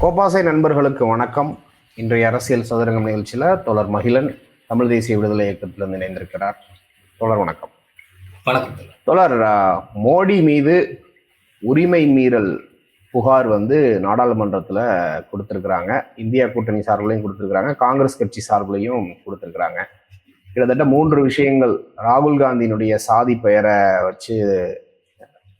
கோபாசை நண்பர்களுக்கு வணக்கம். இன்றைய அரசியல் சதுரங்கம் நிகழ்ச்சியில் தோழர் மகிழன் தமிழ் தேசிய விடுதலை இயக்கத்திலிருந்து இணைந்திருக்கிறார். தோழர் வணக்கம். வணக்கம் தோழர். மோடி மீது உரிமை மீறல் புகார் வந்து நாடாளுமன்றத்தில் கொடுத்துருக்குறாங்க. இந்தியா கூட்டணி சார்பிலையும் கொடுத்துருக்குறாங்க. காங்கிரஸ் கட்சி சார்பிலையும் கொடுத்துருக்குறாங்க. கிட்டத்தட்ட மூன்று விஷயங்கள் ராகுல் காந்தியினுடைய சாதி பெயரை வச்சு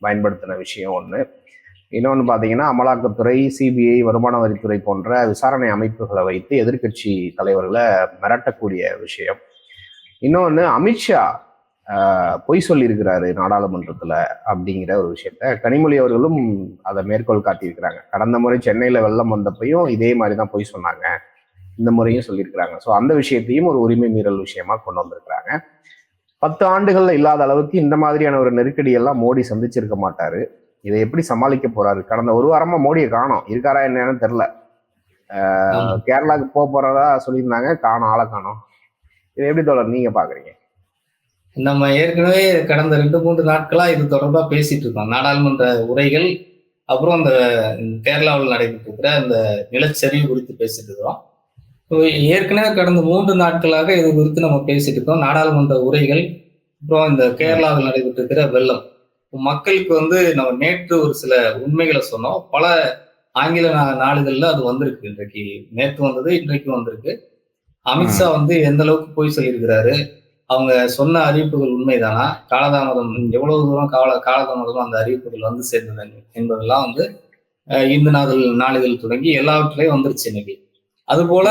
பயன்படுத்தின விஷயம் ஒன்று இன்னொன்று பார்த்தீங்கன்னா அமலாக்கத்துறை சிபிஐ வருமான வரித்துறை போன்ற விசாரணை அமைப்புகளை வைத்து எதிர்க்கட்சி தலைவர்களை மிரட்டக்கூடிய விஷயம். இன்னொன்று அமித்ஷா பொய் சொல்லியிருக்கிறாரு நாடாளுமன்றத்தில் அப்படிங்கிற ஒரு விஷயத்த. கனிமொழி அவர்களும் அதை மேற்கோள் காட்டியிருக்கிறாங்க. கடந்த முறை சென்னையில் வெள்ளம் வந்தப்பையும் இதே மாதிரி தான் பொய் சொன்னாங்க. இந்த முறையும் சொல்லியிருக்கிறாங்க. ஸோ அந்த விஷயத்தையும் ஒரு உரிமை மீறல் விஷயமா கொண்டு வந்திருக்கிறாங்க. பத்து ஆண்டுகள்ல இல்லாத அளவுக்கு இந்த மாதிரியான ஒரு நெருக்கடியெல்லாம் மோடி சந்திச்சிருக்க மாட்டாரு. இதை எப்படி சமாளிக்க போறாரு? கடந்த ஒரு வாரமா மோடியை காணோம். இருக்காரா என்னன்னு தெரியல. ஆமா. கேரளாவுக்கு போக போறதா சொல்லியிருந்தாங்க. காணோம் ஆளை காணோம். இதை எப்படி தோழர் நீங்க பாக்குறீங்க? நம்ம ஏற்கனவே கடந்த ரெண்டு மூன்று நாட்களா இது தொடர்பா பேசிட்டு இருக்கோம். நாடாளுமன்ற உரைகள் அப்புறம் அந்த கேரளாவில் நடைபெற்று இருக்கிற அந்த நிலச்சரிவு குறித்து பேசிட்டு இருக்கிறோம். ஏற்கனவே கடந்த மூன்று நாட்களாக இது குறித்து நம்ம பேசிட்டு இருக்கோம். நாடாளுமன்ற உரைகள் அப்புறம் இந்த கேரளாவில் நடைபெற்று இருக்கிற வெள்ளம். மக்களுக்கு வந்து நம்ம நேற்று ஒரு சில உண்மைகளை சொன்னோம். பல ஆங்கில நாளிதழ்ல அது வந்திருக்கு. இன்றைக்கு நேற்று வந்தது இன்றைக்கு வந்திருக்கு. அமித்ஷா வந்து எந்த அளவுக்கு போய் சொல்லியிருக்கிறாரு? அவங்க சொன்ன அறிவிப்புகள் உண்மைதானா? காலதாமதம் எவ்வளவு தூரம் கால காலதாமதம் அந்த அறிவிப்புகள் வந்து சேர்ந்தது என்பதெல்லாம் வந்து இந்து நாதல் நாளிதழ் தொடங்கி எல்லாவற்றிலையும் வந்துருச்சு இன்னைக்கு. அதுபோல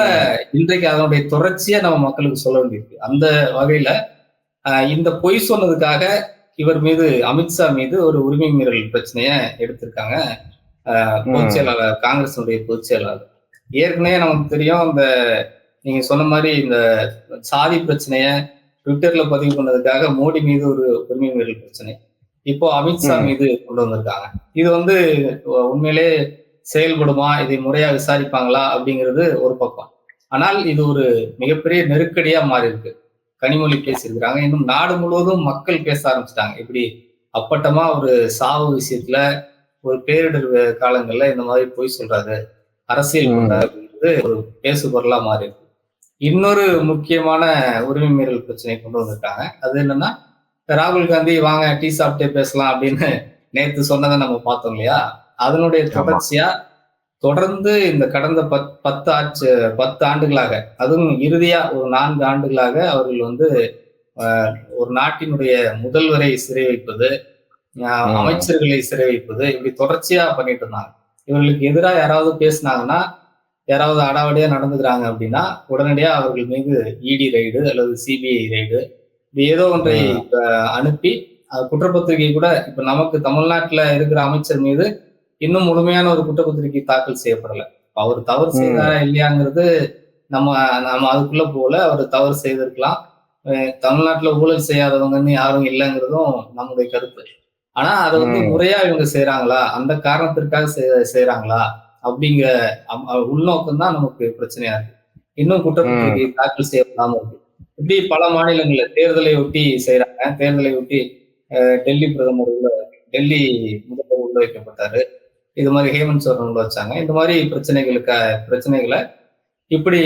இன்றைக்கு அதனுடைய தொடர்ச்சியா நம்ம மக்களுக்கு சொல்ல வேண்டியிருக்கு. அந்த வகையில இந்த பொய் சொன்னதுக்காக இவர் மீது அமித்ஷா மீது ஒரு உரிமை மீறல் பிரச்சனைய எடுத்திருக்காங்க. பொதுச் செயலாளர் காங்கிரஸினுடைய பொதுச் செயலாளர். ஏற்கனவே நமக்கு தெரியும் அந்த நீங்க சொன்ன மாதிரி இந்த சாதி பிரச்சனைய ட்விட்டர்ல பதிவு பண்ணதுக்காக மோடி மீது ஒரு உரிமை மீறல் பிரச்சனை. இப்போ அமித்ஷா. மீது கொண்டு வந்திருக்காங்க. இது வந்து உண்மையிலே செயல்படுமா? இதை முறையா விசாரிப்பாங்களா? அப்படிங்கிறது ஒரு பக்கம். ஆனால் இது ஒரு மிகப்பெரிய நெருக்கடியா மாறி இருக்கு கனிமொழி பேசியிருக்கிறாங்க. இன்னும் நாடு முழுவதும் மக்கள் பேச ஆரம்பிச்சிட்டாங்க. இப்படி அப்பட்டமா ஒரு சாவு விஷயத்துல ஒரு பேரிடர் காலங்கள்ல இந்த மாதிரி பொய் சொல்றாரு. அரசியல் அப்படிங்கிறது ஒரு பேசு பொருளா மாறி இருக்கு இன்னொரு முக்கியமான உரிமை மீறல் பிரச்சனை கொண்டு வந்திருக்காங்க. அது என்னன்னா ராகுல் காந்தி வாங்க டீ சாப்பிட்டே பேசலாம் அப்படின்னு நேத்து சொன்னதை நம்ம பார்த்தோம் இல்லையா? அதனுடைய. தொடர்ச்சியா தொடர்ந்து இந்த கடந்த பத் பத்து ஆட்சி பத்து ஆண்டுகளாக அதுவும் இறுதியா ஒரு நான்கு ஆண்டுகளாக அவர்கள் வந்து ஒரு நாட்டினுடைய முதல்வரை சிறை வைப்பது. அமைச்சர்களை சிறை வைப்பது இப்படி தொடர்ச்சியா பண்ணிட்டு இருந்தாங்க இவர்களுக்கு எதிராக யாராவது பேசினாங்கன்னா யாராவது அடாவடியா நடந்துக்கிறாங்க அப்படின்னா உடனடியா அவர்கள் மீது இடி ரைடு அல்லது சிபிஐ ரைடு இது ஏதோ ஒன்றை அனுப்பி குற்றப்பத்திரிகை கூட இப்ப நமக்கு தமிழ்நாட்டுல இருக்கிற அமைச்சர் மீது இன்னும் முழுமையான ஒரு குற்றப்பத்திரிகை தாக்கல் செய்யப்படல. அவர் தவறு. செய்தாரா இல்லையாங்கிறது நம்ம நம்ம அதுக்குள்ள போல அவர் தவறு செய்திருக்கலாம். தமிழ்நாட்டுல ஊழல் செய்யாதவங்கன்னு யாரும் இல்லைங்கிறதும் நம்முடைய கருத்து. ஆனா அதை வந்து. முறையா இவங்க செய்யறாங்களா அந்த காரணத்திற்காக செய்- செய்யறாங்களா அப்படிங்கிற உள்நோக்கம் தான் நமக்கு பிரச்சனையா இருக்கு. இன்னும் குற்றப்பத்திரிகை தாக்கல் செய்யப்படாம இருக்கு. இப்படி பல மாநிலங்கள்ல தேர்தலை ஒட்டி செய்யறாங்க தேர்தலை ஒட்டி டெல்லி பிரதமர் உள்ள டெல்லி முதல்வர் உள்ள வைக்கப்பட்டாரு. இது மாதிரி ஹேமந்த் சோரன் வச்சாங்க. இந்த மாதிரி பிரச்சனைகளுக்கு பிரச்சனைகளை இப்படி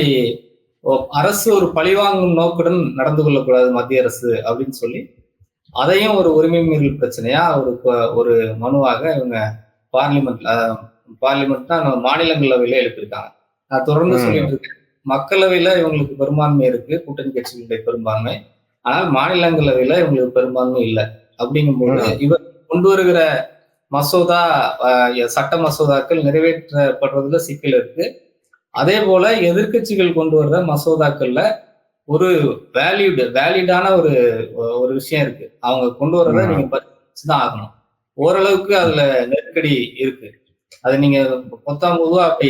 அரசு ஒரு பழிவாங்கும் நோக்குடன் நடந்து கொள்ளக்கூடாது மத்திய அரசு அப்படின்னு சொல்லி அதையும் ஒரு உரிமை மீறல் பிரச்சனையா ஒரு ஒரு மனுவாக இவங்க பார்லிமெண்ட்ல பார்லிமெண்ட்னா நம்ம மாநிலங்களவையில எழுப்பியிருக்காங்க. நான் தொடர்ந்து. சொல்லிட்டு இருக்கேன் மக்களவையில இவங்களுக்கு பெரும்பான்மை இருக்கு. கூட்டணி கட்சிகளுடைய பெரும்பான்மை. ஆனால் மாநிலங்களவையில இவங்களுக்கு பெரும்பான்மை இல்லை. அப்படிங்கும்போது. இவர் கொண்டு வருகிற மசோதா சட்ட மசோதாக்கள் நிறைவேற்றப்படுறதுல சிக்கல் இருக்கு. அதே போல எதிர்க்கட்சிகள் கொண்டு வர்ற மசோதாக்கள்ல ஒரு வேலிட் வேலிடான ஒரு ஒரு விஷயம் இருக்கு. அவங்க கொண்டு வர்றத. நீங்க பரிசீலிச்சுதான் ஆகணும். ஓரளவுக்கு அதுல நெருக்கடி இருக்கு. அது நீங்க மொத்தம் பொதுவா அப்படி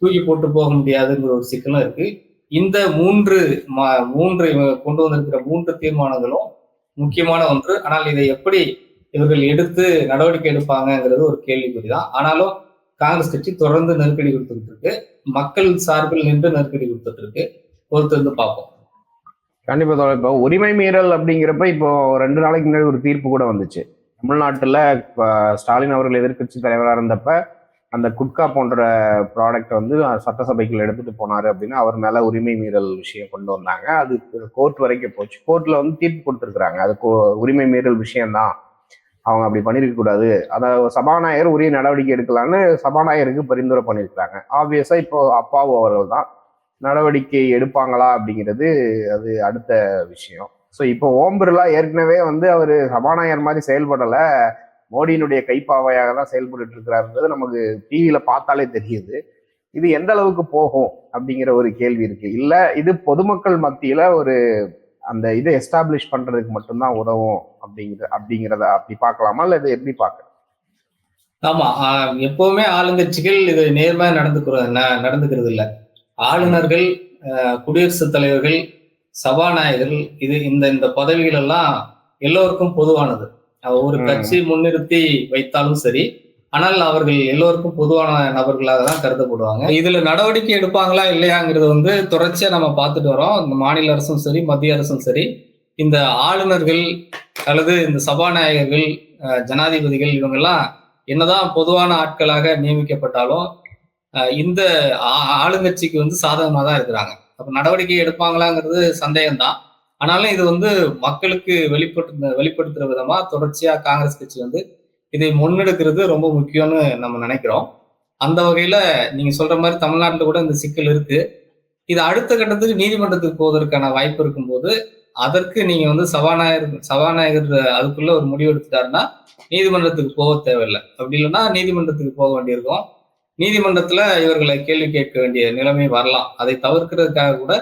தூக்கி போட்டு போக முடியாதுங்கிற ஒரு சிக்கலும் இருக்கு. இந்த மூன்று மூன்று இவங்க கொண்டு வந்திருக்கிற மூன்று தீர்மானங்களும் முக்கியமான ஒன்று. ஆனால் இதை எப்படி இவர்கள் எடுத்து நடவடிக்கை எடுப்பாங்கங்கிறது ஒரு கேள்விக்குறிதான். ஆனாலும் காங்கிரஸ் கட்சி தொடர்ந்து நெருக்கடி கொடுத்துட்டு இருக்கு மக்கள் சார்பில் நின்று நெருக்கடி கொடுத்துட்டு இருக்கு பொறுத்திருந்து வந்து பார்ப்போம். கண்டிப்பா தோழர். இப்போ உரிமை மீறல் அப்படிங்கிறப்ப இப்போ ரெண்டு நாளைக்கு முன்னாடி ஒரு தீர்ப்பு கூட வந்துச்சு. தமிழ்நாட்டுல ஸ்டாலின் அவர்கள் எதிர்க்கட்சி தலைவராக இருந்தப்ப அந்த குட்கா போன்ற ப்ராடக்ட் வந்து சட்டசபைக்குள்ள எடுத்துட்டு போனாரு அப்படின்னு அவர் மேல உரிமை மீறல் விஷயம் கொண்டு வந்தாங்க. அது கோர்ட் வரைக்கும் போச்சு. கோர்ட்ல வந்து தீர்ப்பு கொடுத்துருக்குறாங்க. அது கோ- உரிமை மீறல் விஷயம்தான். அவங்க அப்படி பண்ணிருக்க கூடாது. அதை சபாநாயகர் உரிய நடவடிக்கை எடுக்கலான்னு சபாநாயகருக்கு பரிந்துரை பண்ணியிருக்கிறாங்க ஆப்வியஸா இப்போ அப்பாவு அவர்கள் தான் நடவடிக்கை எடுப்பாங்களா அப்படிங்கிறது அது அடுத்த விஷயம். ஸோ இப்போ ஓம் பிர்லா ஏற்கனவே வந்து அவர் சபாநாயகர் மாதிரி செயல்படலை. மோடியினுடைய கைப்பாவையாக தான் செயல்பட்டு இருக்கிறாருன்றது நமக்கு டிவியில் பார்த்தாலே தெரியுது. இது எந்த அளவுக்கு போகும் அப்படிங்கிற ஒரு கேள்வி இருக்கு. இல்லை இது பொதுமக்கள் மத்தியில ஒரு அந்த இதை எஸ்டாப்ளிஷ் பண்ணுறதுக்கு மட்டும்தான் உதவும் அப்படிங்கிற அப்படிங்கிறத அப்படி பார்க்கலாமா? இல்ல இதை எப்படி பார்க்க? ஆமா எப்பவுமே ஆளுங்கட்சிகள் இது நேர்மையா நடந்துக்கிற ந- நடந்துக்கிறது இல்ல ஆளுநர்கள் குடியரசுத் தலைவர்கள் சபாநாயகர்கள் இது இந்த இந்த பதவிகள் எல்லாம் எல்லோருக்கும் பொதுவானது. ஒரு. கட்சி முன்னிறுத்தி வைத்தாலும் சரி ஆனால் அவர்கள் எல்லோருக்கும் பொதுவான நபர்களாக தான் கருதப்படுவாங்க. இதுல நடவடிக்கை எடுப்பாங்களா இல்லையாங்கிறது வந்து தொடர்ச்சியா நம்ம பார்த்துட்டு வரோம். இந்த மாநில அரசும் சரி மத்திய அரசும் சரி. இந்த ஆளுநர்கள் அல்லது இந்த சபாநாயகர்கள் ஜனாதிபதிகள் இவங்கெல்லாம் என்னதான் பொதுவான ஆட்களாக நியமிக்கப்பட்டாலும் இந்த ஆ- ஆளுங்கட்சிக்கு வந்து சாதகமாக தான் இருக்கிறாங்க. அப்போ நடவடிக்கை எடுப்பாங்களாங்கிறது சந்தேகம்தான். ஆனாலும் இது வந்து மக்களுக்கு வெளிப்பட்டு வெளிப்படுத்துற விதமா தொடர்ச்சியா காங்கிரஸ் கட்சி வந்து இதை முன்னெடுக்கிறது ரொம்ப முக்கியம்னு நம்ம நினைக்கிறோம். அந்த வகையில நீங்க சொல்ற மாதிரி தமிழ்நாட்டில் கூட இந்த சிக்கல் இருக்கு. இது அடுத்த கட்டத்துக்கு நீதிமன்றத்துக்கு போவதற்கான வாய்ப்பு இருக்கும்போது அதற்கு நீங்க வந்து சபாநாயகர் சபாநாயகர் அதுக்குள்ள ஒரு முடிவு எடுத்துட்டாருன்னா நீதிமன்றத்துக்கு போக தேவையில்லை. அப்படி இல்லைன்னா நீதிமன்றத்துக்கு போக வேண்டியிருக்கும். நீதிமன்றத்துல இவர்களை கேள்வி கேட்க வேண்டிய நிலைமை வரலாம். அதை தவிர்க்கிறதுக்காக கூட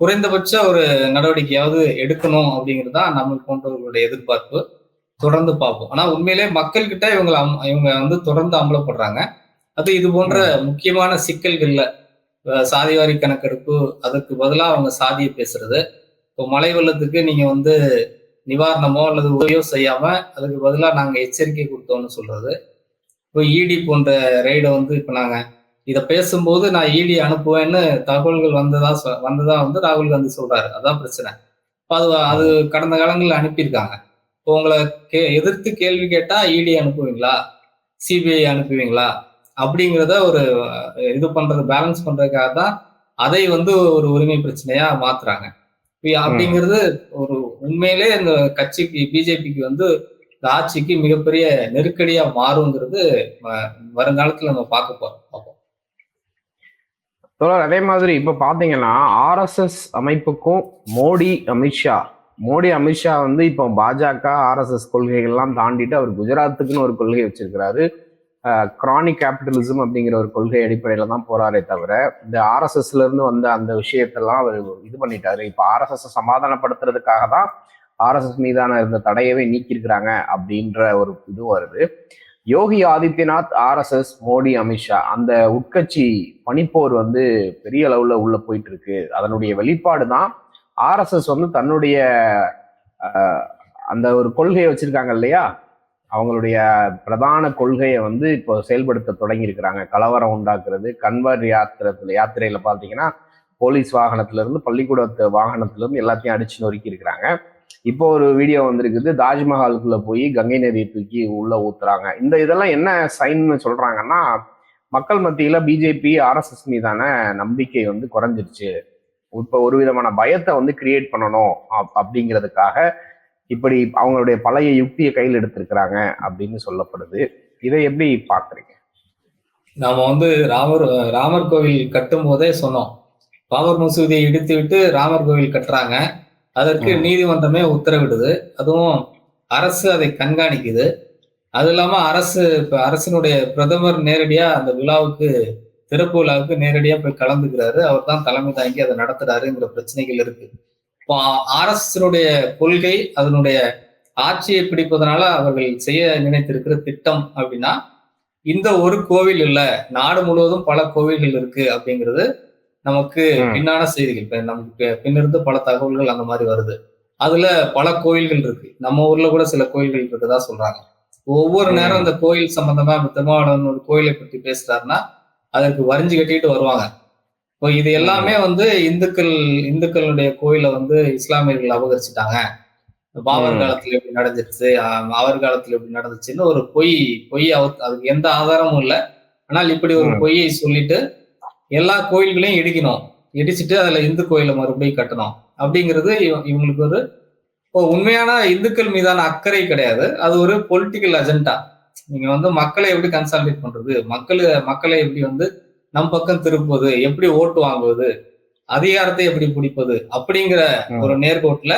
குறைந்தபட்ச ஒரு நடவடிக்கையாவது எடுக்கணும் அப்படிங்கிறது தான் நம்ம போன்றவர்களுடைய எதிர்பார்ப்பு. தொடர்ந்து பார்ப்போம். ஆனா உண்மையிலே மக்கள்கிட்ட இவங்க இவங்க வந்து தொடர்ந்து அமலப்படுறாங்க அது இது போன்ற முக்கியமான சிக்கல்கள்ல சாதிவாரி கணக்கெடுப்பு அதற்கு பதிலாக அவங்க சாதியை பேசுறது. இப்போ மழை வெள்ளத்துக்கு நீங்க வந்து நிவாரணமோ அல்லது உதவியோ செய்யாம அதுக்கு பதிலாக நாங்கள் எச்சரிக்கை கொடுத்தோம்னு சொல்றது. இப்போ இடி போன்ற ரெய்டை வந்து இப்போ நாங்கள் இதை பேசும்போது நான் இடி அனுப்புவேன்னு தகவல்கள் வந்ததா சொ- வந்ததா வந்து ராகுல் காந்தி சொல்றாரு. அதான் பிரச்சனை. இப்போ அது அது கடந்த காலங்களில் அனுப்பியிருக்காங்க. இப்போ உங்களை கே எதிர்த்து கேள்வி கேட்டால் இடி அனுப்புவீங்களா? சிபிஐ அனுப்புவீங்களா? அப்படிங்கிறத ஒரு இது பண்றது பேலன்ஸ் பண்றதுக்காக தான் அதை வந்து ஒரு உரிமை பிரச்சனையா மாத்துறாங்க. அப்படிங்கிறது ஒரு உண்மையிலே இந்த கட்சிக்கு பிஜேபிக்கு வந்து இந்த ஆட்சிக்கு மிகப்பெரிய நெருக்கடியா மாறுங்கிறது வருங்காலத்துல நம்ம பார்க்க போறோம் பார்ப்போம். தோழர் அதே மாதிரி இப்ப பாத்தீங்கன்னா ஆர்எஸ்எஸ் அமைப்புக்கும் மோடி அமித்ஷா மோடி அமித்ஷா வந்து இப்போ பாஜக ஆர்எஸ்எஸ் கொள்கைகள்லாம் தாண்டிட்டு அவர் குஜராத்துக்குன்னு ஒரு கொள்கை வச்சிருக்கிறாரு. கிரானிக் கேபிட்டலிசம் அப்படிங்கிற ஒரு கொள்கை அடிப்படையில் தான் போறாரே தவிர இந்த ஆர்எஸ்எஸ்ல இருந்து வந்த அந்த விஷயத்தெல்லாம் அவர் இது பண்ணிட்டாரு. இப்போ ஆர்எஸ்எஸ் சமாதானப்படுத்துறதுக்காக தான் ஆர்எஸ்எஸ் மீதான இருந்த தடையவே நீக்கியிருக்கிறாங்க அப்படின்ற ஒரு இது வருது. யோகி ஆதித்யநாத் ஆர்எஸ்எஸ் மோடி அமித்ஷா அந்த உட்கட்சி பனிப்போர் வந்து பெரிய அளவுல உள்ள போயிட்டு இருக்கு அதனுடைய வெளிப்பாடு தான் ஆர்எஸ்எஸ் வந்து தன்னுடைய அந்த ஒரு கொள்கையை வச்சிருக்காங்க இல்லையா? அவங்களுடைய பிரதான கொள்கையை வந்து இப்போ செயல்படுத்த தொடங்கி இருக்கிறாங்க கலவரம் உண்டாக்குறது கன்வர் யாத்திரத்துல யாத்திரையில பாத்தீங்கன்னா போலீஸ் வாகனத்துல இருந்து பள்ளிக்கூடத்து வாகனத்துல இருந்து எல்லாத்தையும் அடிச்சு நொறுக்கி இருக்கிறாங்க. இப்போ ஒரு வீடியோ வந்திருக்குது. தாஜ்மஹாலுக்குள்ள போய் கங்கை நதியை தூக்கி உள்ள ஊத்துறாங்க. இந்த இதெல்லாம் என்ன சைன்னு சொல்றாங்கன்னா மக்கள் மத்தியில பிஜேபி ஆர்எஸ்எஸ் மீதான நம்பிக்கை வந்து குறைஞ்சிருச்சு. இப்போ ஒரு விதமான பயத்தை வந்து கிரியேட் பண்ணணும் அப்- அப்படிங்கிறதுக்காக இப்படி அவங்களுடைய பழைய யுக்தியை கையில் எடுத்திருக்கிறாங்க அப்படின்னு சொல்லப்படுது. இதை எப்படி பாக்குறீங்க நாம வந்து ராமர் ராமர் கோவில் கட்டும் போதே சொன்னோம். பாபர் மசூதியை இடித்து விட்டு ராமர் கோவில் கட்டுறாங்க. அதற்கு. நீதிமன்றமே உத்தரவிடுது. அதுவும் அரசு அதை கண்காணிக்குது. அது இல்லாம அரசு இப்ப அரசினுடைய பிரதமர் நேரடியா அந்த விழாவுக்கு திறப்பு விழாவுக்கு நேரடியா போய் கலந்துக்கிறாரு. அவர் தான் தலைமை தாங்கி அதை நடத்துறாருங்கிற பிரச்சனைகள் இருக்கு. ஆர்எஸ்னுடைய கொள்கை அதனுடைய ஆட்சியை பிடிப்பதனால அவர்கள் செய்ய நினைத்திருக்கிற திட்டம் அப்படின்னா இந்த ஒரு கோவில் இல்ல நாடு முழுவதும் பல கோவில்கள் இருக்கு அப்படிங்கிறது நமக்கு. பின்னான செய்திகள். இப்ப நமக்கு பின்னிருந்து பல தகவல்கள் அந்த மாதிரி வருது. அதுல பல கோயில்கள் இருக்கு. நம்ம ஊர்ல கூட சில கோயில்கள் இருக்குதா சொல்றாங்க. ஒவ்வொரு. நேரம் இந்த கோயில் சம்பந்தமா திருமாவளவன் ஒரு கோயிலை பற்றி பேசுறாருன்னா அதற்கு வரிஞ்சு கட்டிட்டு வருவாங்க. இப்போ இது எல்லாமே வந்து இந்துக்கள் இந்துக்களுடைய கோயிலை வந்து இஸ்லாமியர்கள் அபகரிச்சுட்டாங்க. பாபர். காலத்துல எப்படி நடந்துச்சு. அவர் காலத்துல எப்படி நடந்துச்சுன்னு ஒரு பொய் பொய் அதுக்கு எந்த ஆதாரமும் இல்லை. ஆனால் இப்படி ஒரு. பொய்யை சொல்லிட்டு எல்லா கோயில்களையும் இடிக்கணும். இடிச்சிட்டு அதுல இந்து கோயிலை மறுபடியும் கட்டணும். அப்படிங்கிறது இவ- இவங்களுக்கு ஒரு இப்போ உண்மையான இந்துக்கள் மீதான அக்கறை கிடையாது. அது ஒரு பொலிட்டிக்கல் அஜெண்டா நீங்க வந்து மக்களை எப்படி கன்சாலிடேட் பண்றது? மக்கள் மக்களை எப்படி வந்து நம் பக்கம் திருப்புவது எப்படி ஓட்டு வாங்குவது அதிகாரத்தை எப்படி பிடிப்பது அப்படிங்கிற. ஒரு நேர்கோட்டுல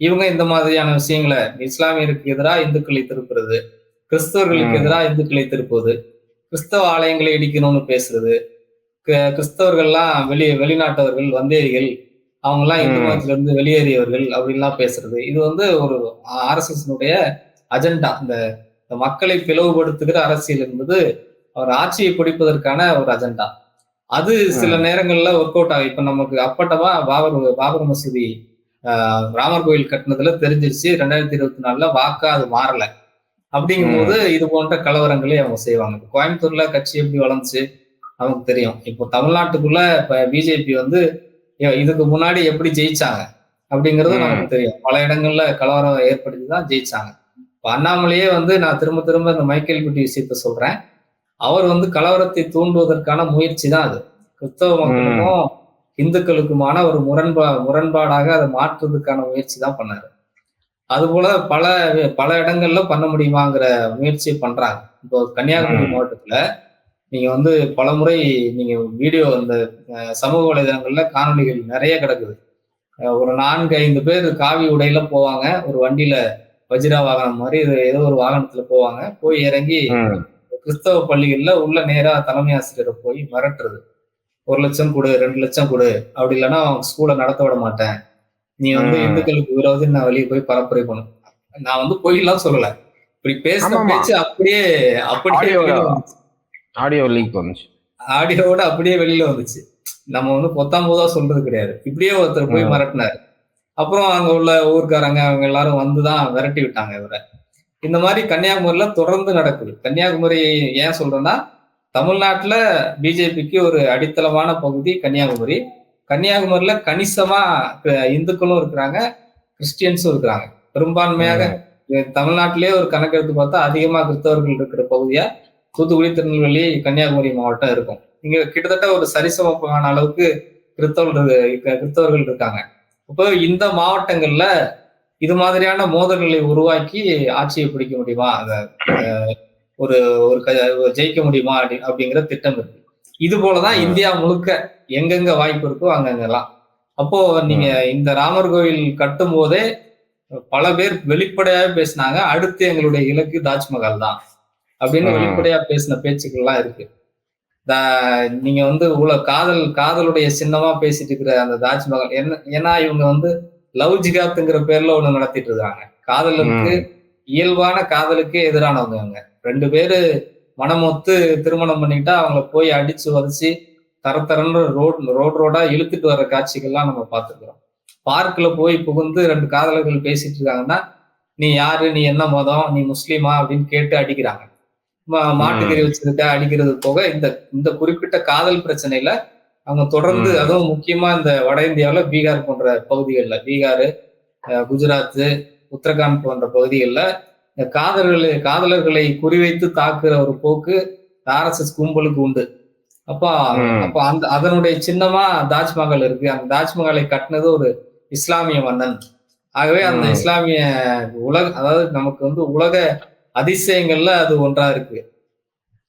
இவங்க இந்த மாதிரியான விஷயங்களை இஸ்லாமியருக்கு எதிராக இந்துக்களை திருப்புறது கிறிஸ்தவர்களுக்கு. எதிராக இந்துக்களை திருப்புவது கிறிஸ்தவ ஆலயங்களை இடிக்கணும்னு பேசுறது க- கிறிஸ்தவர்கள்லாம் வெளி வெளிநாட்டவர்கள் வந்தேரிகள் அவங்க எல்லாம் இந்து. மதத்துல இருந்து வெளியேறியவர்கள் அப்படின்லாம் பேசுறது இது வந்து ஒரு ஆர்எஸ்எஸ்னுடைய அஜெண்டா இந்த இந்த மக்களை பிளவுபடுத்துகிற அரசியல் என்பது அவர் ஆட்சியை பிடிப்பதற்கான ஒரு அஜெண்டா. அது சில. நேரங்கள்ல ஒர்க் அவுட் ஆகும். இப்ப நமக்கு அப்பட்டமா பாபர் பாபர் மசூதி ஆஹ், ராமர் கோயில் கட்டினதுல தெரிஞ்சிருச்சு. ரெண்டாயிரத்தி இருபத்தி நாலுல வாக்கா அது மாறல. அப்படிங்கும்போது இது போன்ற கலவரங்களை அவங்க செய்வாங்க. இப்ப கோயம்புத்தூர்ல கட்சி எப்படி வளர்ந்துச்சு நமக்கு தெரியும். இப்போ தமிழ்நாட்டுக்குள்ள இப்ப பிஜேபி வந்து இதுக்கு முன்னாடி எப்படி ஜெயிச்சாங்க அப்படிங்கிறது. நமக்கு தெரியும். பல இடங்கள்ல கலவரம் ஏற்படுத்தி தான் ஜெயிச்சாங்க. இப்ப அண்ணாமலையே வந்து நான் திரும்ப திரும்ப இந்த மைக்கேல் குட்டி விஷயத்த சொல்றேன். அவர் வந்து கலவரத்தை தூண்டுவதற்கான முயற்சி தான் அது. கிறிஸ்தவ மக்களுக்கும் இந்துக்களுக்குமான ஒரு முரண்பா முரண்பாடாக அதை மாற்றுவதற்கான முயற்சி தான் பண்ணாரு. அதுபோல பல பல இடங்கள்ல பண்ண முடியுமாங்கிற முயற்சியை பண்றாங்க. இப்போ கன்னியாகுமரி. மாவட்டத்துல நீங்க வந்து பலமுறை நீங்க வீடியோ இந்த அஹ், சமூக வலைதளங்கள்ல காணொளிகள் நிறைய கிடக்குது. ஒரு நான்கு ஐந்து பேர் காவி உடையில போவாங்க. ஒரு வண்டியில வஜ்ரா வாகனம் மாதிரி ஏதோ ஒரு வாகனத்துல போவாங்க. போய் இறங்கி. கிறிஸ்தவ பள்ளிகள்ல உள்ள நேரா தலைமை ஆசிரியரை போய் மிரட்டுறது. ஒரு லட்சம் கொடு ரெண்டு லட்சம் கொடு. அப்படி இல்லைன்னா ஸ்கூலை நடத்த விட மாட்டேன். நீ வந்து. இந்துக்களுக்கு விரோதி நான் வெளியே போய் பரப்புரை பண்ணும். நான் வந்து பொய்லாம் சொல்லல. இப்படி பேசின. பேச்சு அப்படியே அப்படியே ஆடியோ வெளியில வந்துச்சு. ஆடியோ லீக் வந்துச்சு. ஆடியோவோட அப்படியே வெளியில வந்துச்சு. நம்ம வந்து பொத்தாம் போதா சொல்றது கிடையாது. இப்படியே ஒருத்தர் போய். மிரட்டினாரு. அப்புறம் அங்க உள்ள ஊர்க்காரங்க அவங்க எல்லாரும் வந்துதான் விரட்டி விட்டாங்க இவரை. இந்த மாதிரி கன்னியாகுமரியில தொடர்ந்து நடக்குது. கன்னியாகுமரி ஏன் சொல்றேன்னா தமிழ்நாட்டுல பிஜேபிக்கு ஒரு அடித்தளமான பகுதி கன்னியாகுமரி. கன்னியாகுமரியில கணிசமா இந்துக்களும் இருக்கிறாங்க கிறிஸ்டியன்ஸும் இருக்கிறாங்க. பெரும்பான்மையாக தமிழ்நாட்டிலே ஒரு கணக்கெடுத்து பார்த்தா அதிகமா கிறிஸ்தவர்கள் இருக்கிற பகுதியா தூத்துக்குடி திருநெல்வேலி கன்னியாகுமரி மாவட்டம் இருக்கும். இங்க கிட்டத்தட்ட ஒரு சரிசமமான அளவுக்கு கிறிஸ்தவர்கள் கிறிஸ்தவர்கள் இருக்காங்க. இப்போ இந்த மாவட்டங்கள்ல இது மாதிரியான மோதல்களை உருவாக்கி ஆட்சியை பிடிக்க முடியுமா? அந்த ஒரு ஒரு ஜெயிக்க முடியுமா? அப்படி- அப்படிங்கிற திட்டம் இருக்கு. இது போலதான். இந்தியா முழுக்க எங்கெங்க வாய்ப்பு இருக்கோ அங்கங்கெல்லாம். அப்போ நீங்க இந்த ராமர் கோவில் கட்டும் போதே பல பேர் வெளிப்படையாக பேசினாங்க. அடுத்து எங்களுடைய இலக்கு தாஜ்மஹால் தான். அப்படின்னு. வெளிப்படையா பேசின பேச்சுக்கள்லாம் இருக்கு. தா- நீங்க வந்து உள்ள காதல் காதலுடைய சின்னமா பேசிட்டு இருக்கிற அந்த தாஜ்மஹால் என்ன ஏன்னா இவங்க வந்து லவ் ஜிகாத்துங்கிற பேர்ல ஒண்ணு நடத்திட்டு இருக்காங்க. காதலருக்கு இயல்பான காதலுக்கே எதிரானவங்க அவங்க ரெண்டு பேரு மனமொத்து திருமணம் பண்ணிக்கிட்டா அவங்கள போய் அடிச்சு உதச்சி தர தரன்னு ரோட் ரோட் ரோடா இழுத்துட்டு வர்ற காட்சிகள்லாம் நம்ம பார்த்துருக்கிறோம். பார்க்ல போய் புகுந்து ரெண்டு காதலர்கள் பேசிட்டு இருக்காங்கன்னா நீ யாரு? நீ என்ன மதம்? நீ முஸ்லீமா? அப்படின்னு கேட்டு அடிக்கிறாங்க. மாட்டுக்கறி வச்சிருக்க அடிக்கிறது போக இந்த இந்த குறிப்பிட்ட காதல் பிரச்சனையில அவங்க தொடர்ந்து. அதுவும் முக்கியமா இந்த வட இந்தியாவுல பீகார் போன்ற பகுதிகளில் பீகார் குஜராத் உத்தரகாண்ட் போன்ற பகுதிகளில் காதலர்களை காதலர்களை குறிவைத்து தாக்குற ஒரு போக்கு ஆர்எஸ்எஸ் கும்பலுக்கு உண்டு அப்போ. அப்போ அந்த அதனுடைய சின்னமா தாஜ்மஹால் இருக்கு அந்த தாஜ்மஹாலை கட்டினது ஒரு இஸ்லாமிய மன்னன் ஆகவே அந்த. இஸ்லாமிய உலக அதாவது நமக்கு வந்து உலக அதிசயங்கள்ல அது ஒன்றா இருக்கு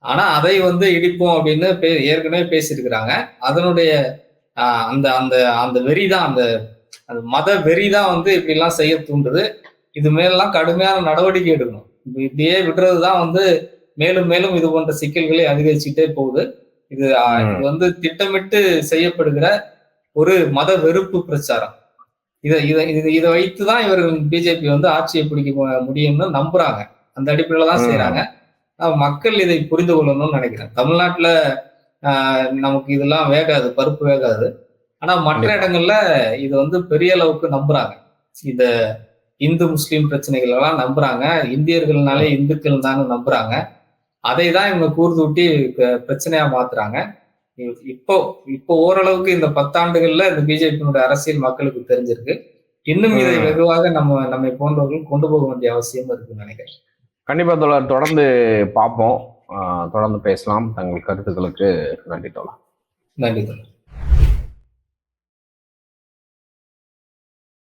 ஆனா அதை வந்து இடிப்போம் அப்படின்னு ஏற்கனவே பேசியிருக்கிறாங்க. அதனுடைய அந்த அந்த அந்த வெறி தான் அந்த அந்த மத வெறி தான் வந்து இப்படி எல்லாம் செய்ய தூண்டுது. இது மேலாம் கடுமையான நடவடிக்கை எடுக்கணும். இப்ப இப்படியே விடுறது தான் வந்து மேலும் மேலும் இது போன்ற சிக்கல்களை அதிகரிச்சுட்டே போகுது. இது. இது வந்து திட்டமிட்டு செய்யப்படுகிற ஒரு மத வெறுப்பு பிரச்சாரம். இதை இதை இது இதை வைத்து தான் இவர்கள் பிஜேபி வந்து ஆட்சியை பிடிக்க முடியும்னு நம்புறாங்க. அந்த அடிப்படையில தான். செய்யறாங்க மக்கள் இதை புரிந்து கொள்ளணும்னு நினைக்கிறேன். தமிழ்நாட்டுல நமக்கு இதெல்லாம் வேகாது பருப்பு வேகாது. ஆனா மற்ற. இடங்கள்ல இது வந்து பெரிய அளவுக்கு நம்புறாங்க. இந்த இந்து முஸ்லீம் பிரச்சனைகள் எல்லாம் நம்புறாங்க. இந்தியர்கள்னாலே இந்துக்கள் தானே நம்புறாங்க. அதை தான் இவங்க கூர்தூட்டி பிரச்சனையா மாத்துறாங்க. இப்போ இப்போ ஓரளவுக்கு இந்த பத்தாண்டுகள்ல இந்த பிஜேபியினுடைய அரசியல் மக்களுக்கு தெரிஞ்சிருக்கு. இன்னும் இதை. வெகுவாக நம்ம நம்மை போன்றவர்கள் கொண்டு போக வேண்டிய அவசியம் இருக்குன்னு நினைக்கிறேன். கண்டிப்பா தோழர் தொடர்ந்து பார்ப்போம். தொடர்ந்து பேசலாம். தங்கள் கருத்துக்களுக்கு நன்றி தோழர். நன்றி தோழர்.